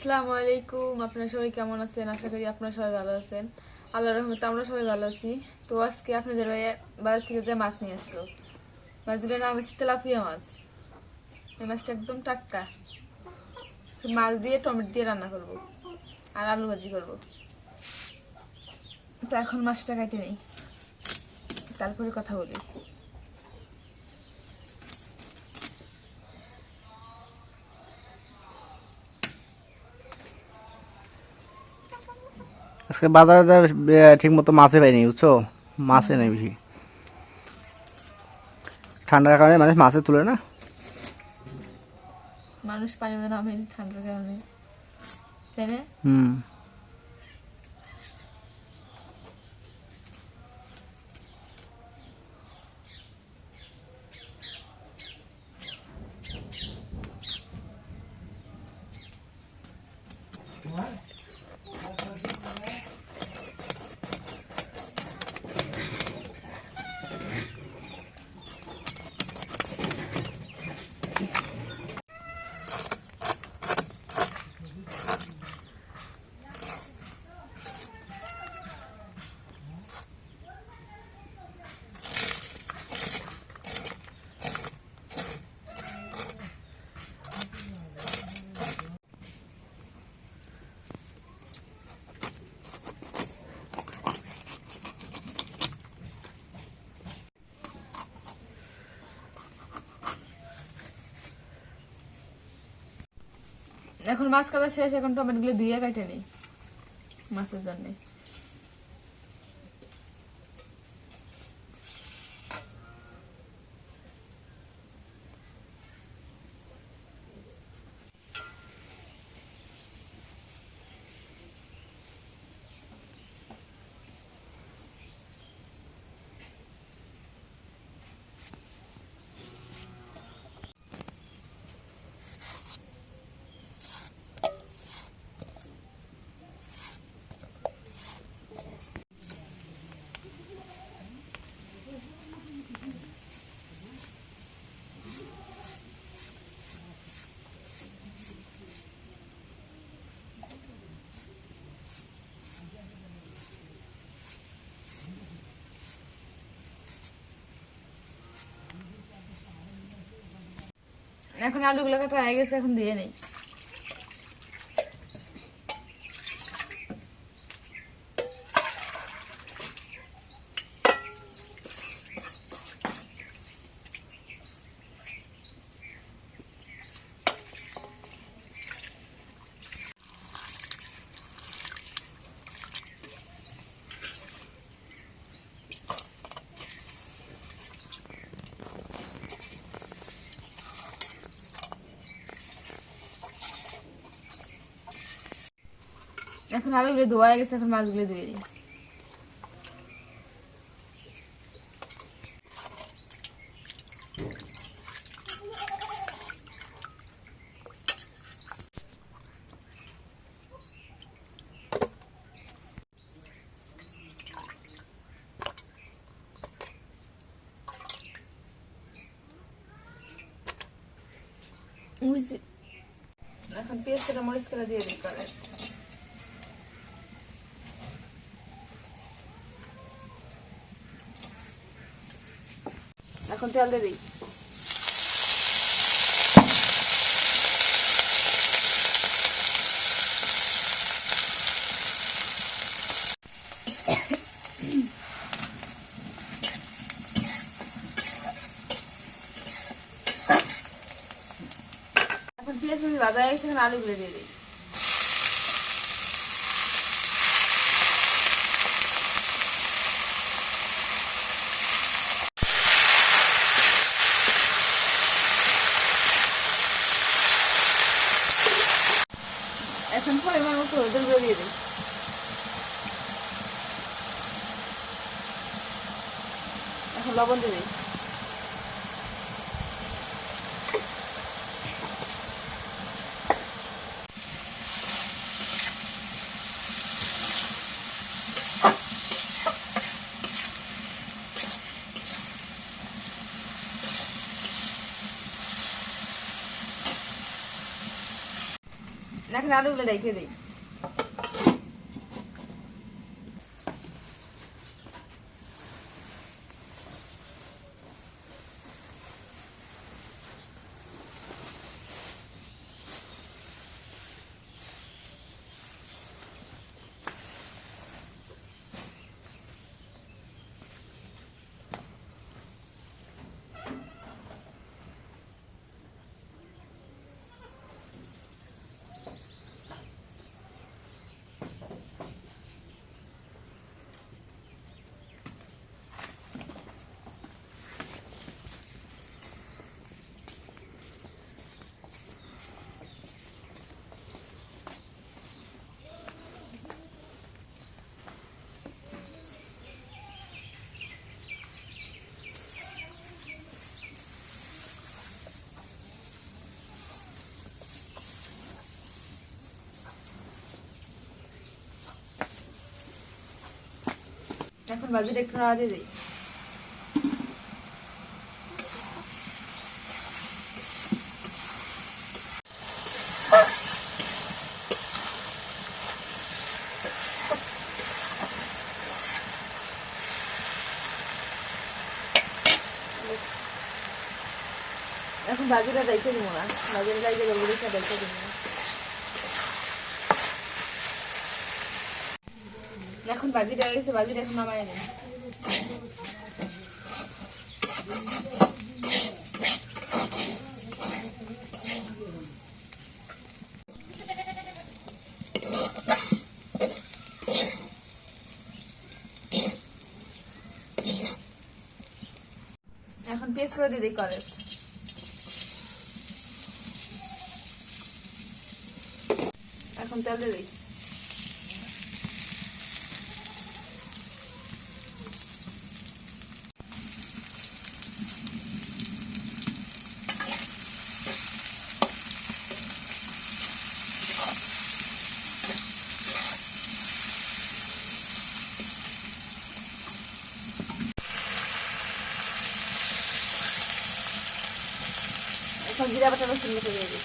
আসসালামু আলাইকুম, আপনারা সবাই কেমন আছেন? আশা করি আপনারা সবাই ভালো আছেন। আল্লাহ রহমতে আমরা সবাই ভালো আছি। তো আজকে আপনাদের বাজার থেকে যে মাছ নিয়ে আসলো। মাছগুলোর নাম হচ্ছে তেলাপিয়া মাছ। এই মাছটা একদম টাটকা। মাছ দিয়ে টমেটো দিয়ে রান্না করব আর আলু ভাজি করব। তো এখন মাছটা কেটে নেই। তারপরে কথা বলি। আজকে বাজারে যা ঠিক মতো মাছে পাইনি বুঝছ? মাছে নেই বেশি। ঠান্ডার কারণে মানুষ মাছে তুলে না। মানুষ পানি ঠান্ডার কারণে। হুম। এখন মাছ কাটা শেষ এখন টমেটোগুলো দিয়ে কাটে নেই। মাছের জন্য। এখন আলুগুলো কাটা হয়ে গেছে এখন ধুয়ে নেই। এখন আলুগুলো ধোয়া হয়ে গেছে এখন মাছগুলো ধুয়ে নিই মরিচ- এখন পেঁয়াজ করে মরিচ করে দিয়ে দিই করে এখন তেল দিয়ে দিই। এখন পেঁয়াজ দিয়ে দিই এখন মতো হলুদের গুঁড়ো দিয়ে দিই। এখন লবণ দিয়ে দিই। এখন এখন আলুগুলো এখন বাজিটা একটু নাড়া দিয়ে দিই। এখন বাজিটা রেখে দিব না। বাজিটা দেবো রেখে রেখে দিব না হয়ে গেছে বাজিটা এখন নামাই নেই। এখন পেস্ট করে দিই কলেজ এখন তেল দিয়ে জিরা বাটা রসুন বেটে দিয়ে দিই।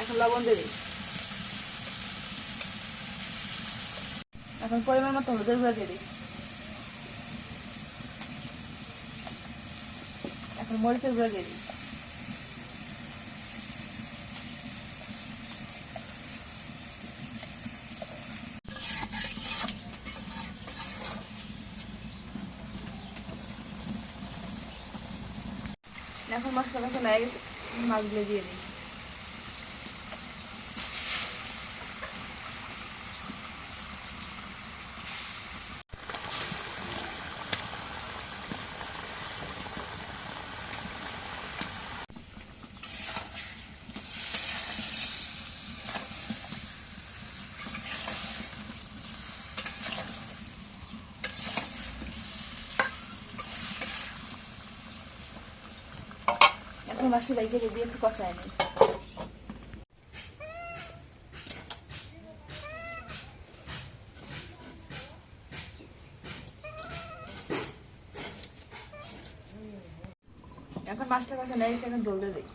এখন লবণ দিয়ে দিই। এখন পরিমাণ মতো হলুদের গুঁড়া দিয়ে দিই। এখন মরিচের গুঁড়া দিয়ে দিই। এখন মশলা কষা লেগে গেছে মাছগুলো দিয়ে দিই মাছটা লেগে দিয়ে একটু কষায় নিই এখন মাছটা কষা নেই এখন জল দিয়ে দিই।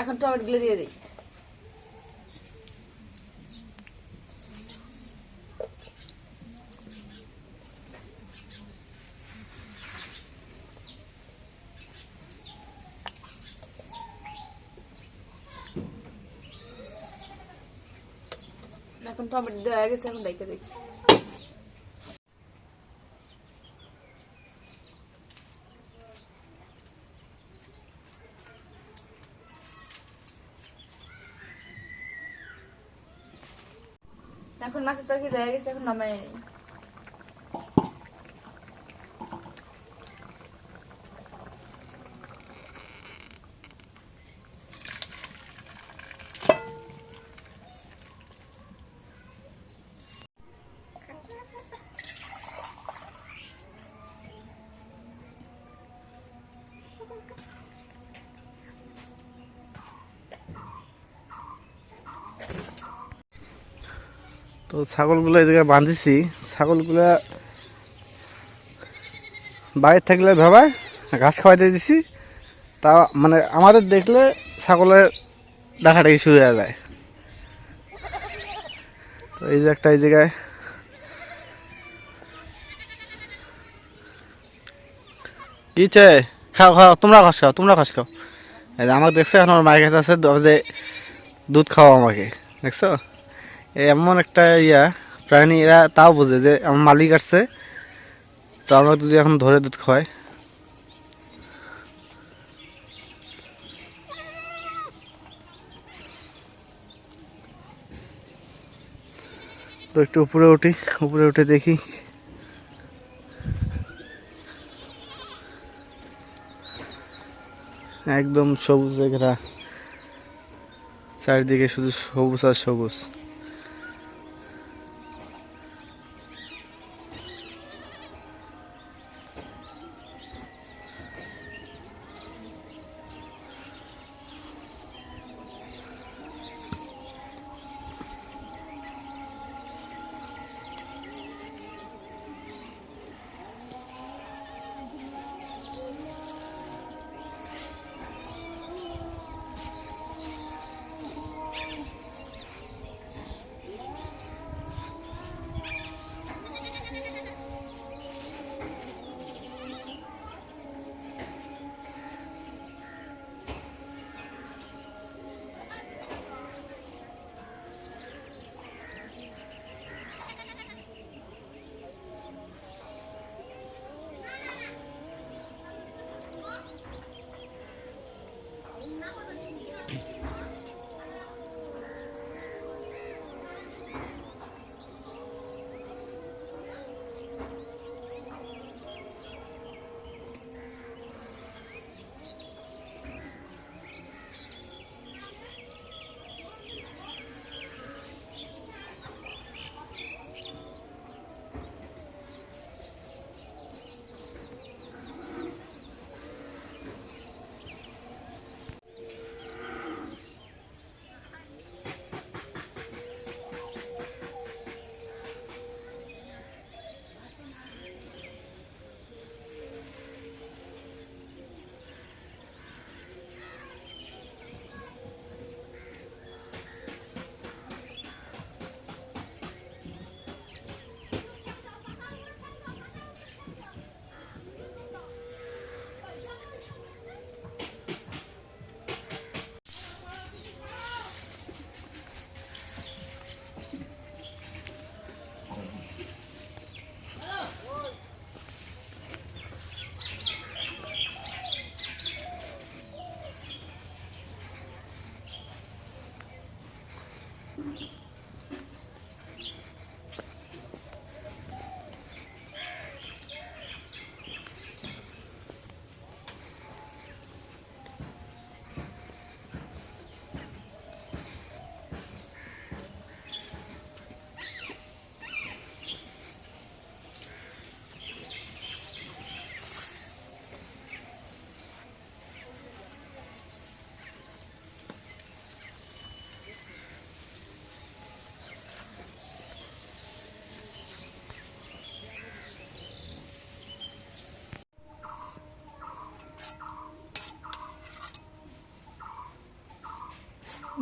এখন টমেটো গুলো দিয়ে দিই। এখন টমেটো দেওয়া গেছে, এখন দেখে দেখি। এখন মাছের তরকারি রয়ে গেছে, এখন নামাই নিই তো ছাগলগুলো এই জায়গায় বাঁধিছি। ছাগলগুলা বাইরে থাকলে ভেবায় ঘাস খাওয়াইতে দিছি। তা মানে আমাদের দেখলে ছাগলের ডাকাডাকি শুরু হয়ে যায়। তো এই যে একটা এই জায়গায় কি চাই? খাও খাও, তোমরা ঘাস খাও, তোমরা ঘাস খাও। আমাকে দেখছ, এখন আমার মায়ের কাছে আছে, যে দুধ খাওয়া আমাকে, দেখছ? এমন একটা ইয়া প্রাণী এরা তাও বোঝে যে আমার মালিক আসছে। তো আমরা যদি এখন ধরে দুধ খাওয়ায়। তো একটু উপরে উঠি, উপরে উঠে দেখি। একদম সবুজ ঘেরা চারিদিকে শুধু সবুজ আর সবুজ।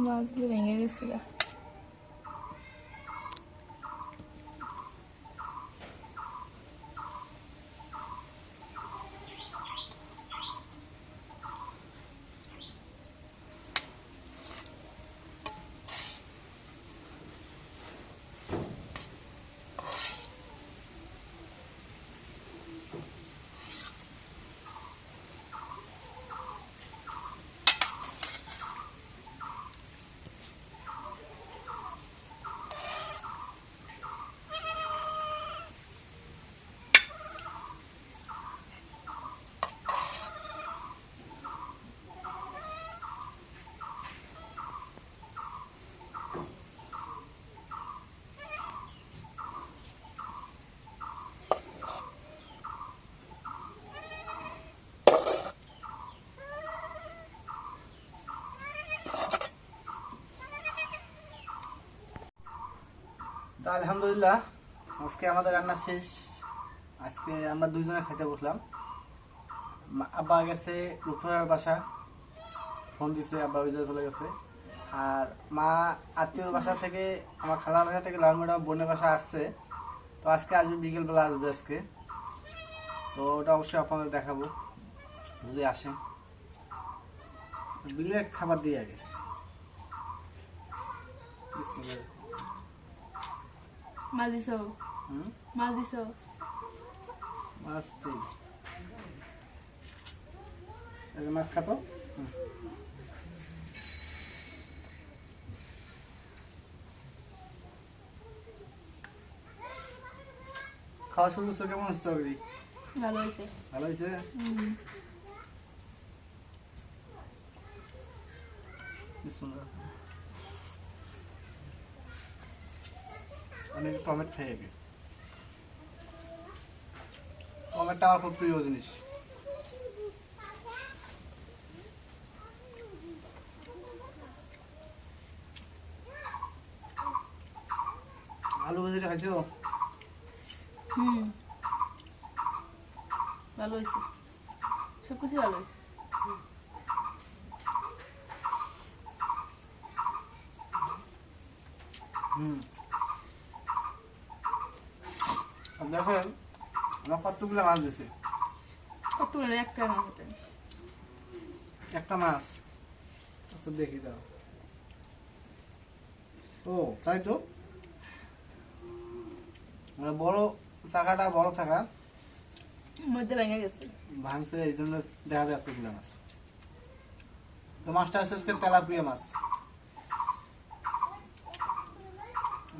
মাছগুলো ভেঙে গেছিল আলহামদুলিল্লাহ, আজকে আমাদের রান্না শেষ। আজকে আমরা দুইজনে খেতে বসলাম। আব্বা গেছে রূপনার বাসা। ফোন দিছে, আব্বা ওই চলে গেছে। আর মা আত্মীয়র বাসা থেকে, আমার খালা বাসা থেকে লাল ম্যাডাম বোনের বাসা আসছে। তো আজকে আসবে, বিকেলবেলা আসবে আজকে। তো ওটা অবশ্যই আপনাদের দেখাবো, যদি আসে। বিলের খাবার দিই আগে। বিসমিল্লাহ। মাছ দিছো মাছ দিছো মাছ দিই মাছ খাতো। খাওয়া শুরু করছ কেমন হচ্ছে তরকারি ভালো হয়েছে ভালো বিসমিল্লাহ। অনেক টমেট খাই আগে টমেটো আমার খুব প্রিয় জিনিস। আলু ভাজিটা খাইছো? হুম। ভালো হয়েছে। সব কিছু ভালো হয়েছে। হুম আর দেখেন আমার কতগুলো মাছ দিছে? কতগুলো? একটা মাছ একটা মাছ? আচ্ছা দেখি দাও। ও তাই তো? মানে বড় চাকাটা বড় চাকা। মধ্যে ভেঙে গেছে। ভাঙছে এই জন্য দেখা যায় এতগুলো মাছ। তো মাছটা হচ্ছে আজকে তেলাপিয়া মাছ।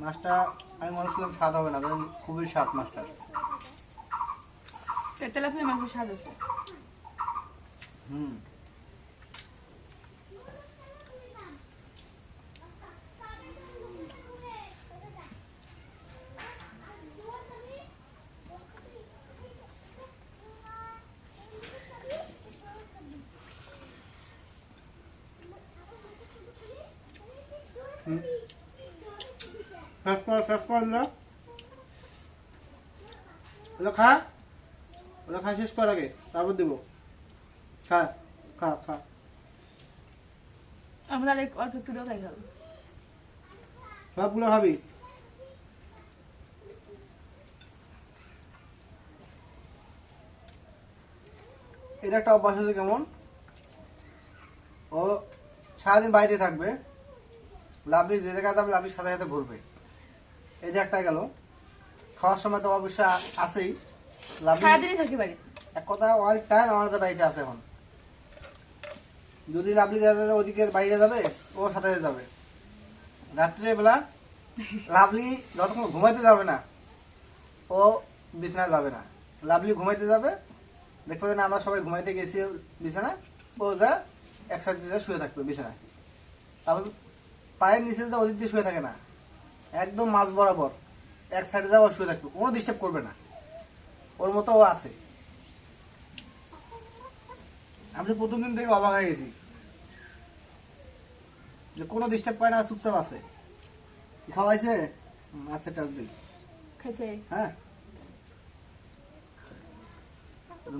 মাছটা আমি মনে ছিলাম স্বাদ হবে না খুবই স্বাদ মাছটার। তেলাপিয়া মাছের স্বাদ আছে হুম। শেষ কর শেষ কর খা ওটা খা শেষ কর আগে তারপর দেবো। খা খা খা। আমরা অল্প একটু দেওয়া তাই খাব সবগুলো খাবি? এটা একটা অভ্যাস আছে কেমন? ও সারাদিন বাড়িতে থাকবে লাভলি যে জায়গায় যাবে লাভলির সাথে সাথে ঘুরবে। এই যে একটা গেল। খাওয়ার সময় তো অবশ্যই আছেই। সারাদিনই থাকি বাড়ি। এক কথা অল টাইম আমাদের বাড়িতে আছে এখন। যদি লাভলি দাদা ওদিকে বাইরে যাবে ও সাথে যাবে। লাভলি যতক্ষণ ঘুমাইতে যাবে না ও বিছানায় যাবে না। লাভলি ঘুমাইতে যাবে দেখবে যে না আমরা সবাই ঘুমাইতে গেছি বিছানায় ও যা এক সাইড শুয়ে থাকবে বিছানায়। তারপর পায়ের নিচে যা ওদিক দিয়ে শুয়ে থাকে না একদম মাঝ বরাবর এক সাইডে যাওয়া শুয়ে থাকবে কোনো ডিস্টার্ব করবে না। ওর মতো আছে। আমি তো প্রথম দিন থেকে অবাক হয়ে গেছি। যে কোনো ডিস্টার্ব করে না চুপচাপ আছে। খাওয়াইছে? আচ্ছা টাক দিই হ্যাঁ।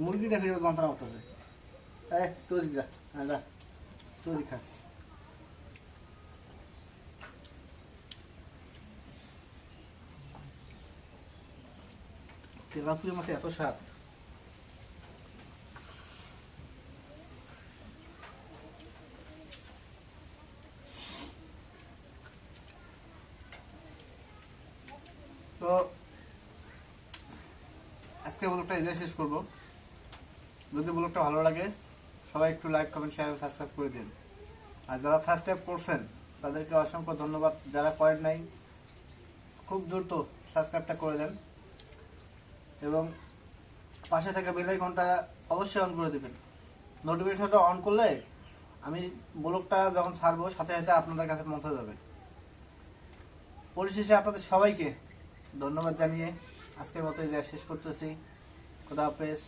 মুরগিটা খেয়ে যন্ত্রণা হতে তোর যা। হ্যাঁ যা। তোর খা। তেলাপুরি মাছে এত স্বাদ? তো আজকে ব্লগটা এখানে শেষ করব। যদি ব্লগটা ভালো লাগে, সবাই একটু লাইক কমেন্ট শেয়ার সাবস্ক্রাইব করে দিন। আর যারা সাবস্ক্রাইব করছেন, তাদেরকে অসংখ্য ধন্যবাদ। যারা করেন নাই, খুব দ্রুত সাবস্ক্রাইবটা করে দেন। এবং পাশে থাকা বেল আইকনটা অবশ্যই অন করে দেবেন। নোটিফিকেশনটা অন করলে আমি ব্লগটা যখন ছাড়বো, সাথে সাথে আপনাদের কাছে পৌঁছে যাবে। পরিশেষে আপনাদের সবাইকে ধন্যবাদ জানিয়ে আজকের মতো শেষ করতেছি। খোদা হাফেজ।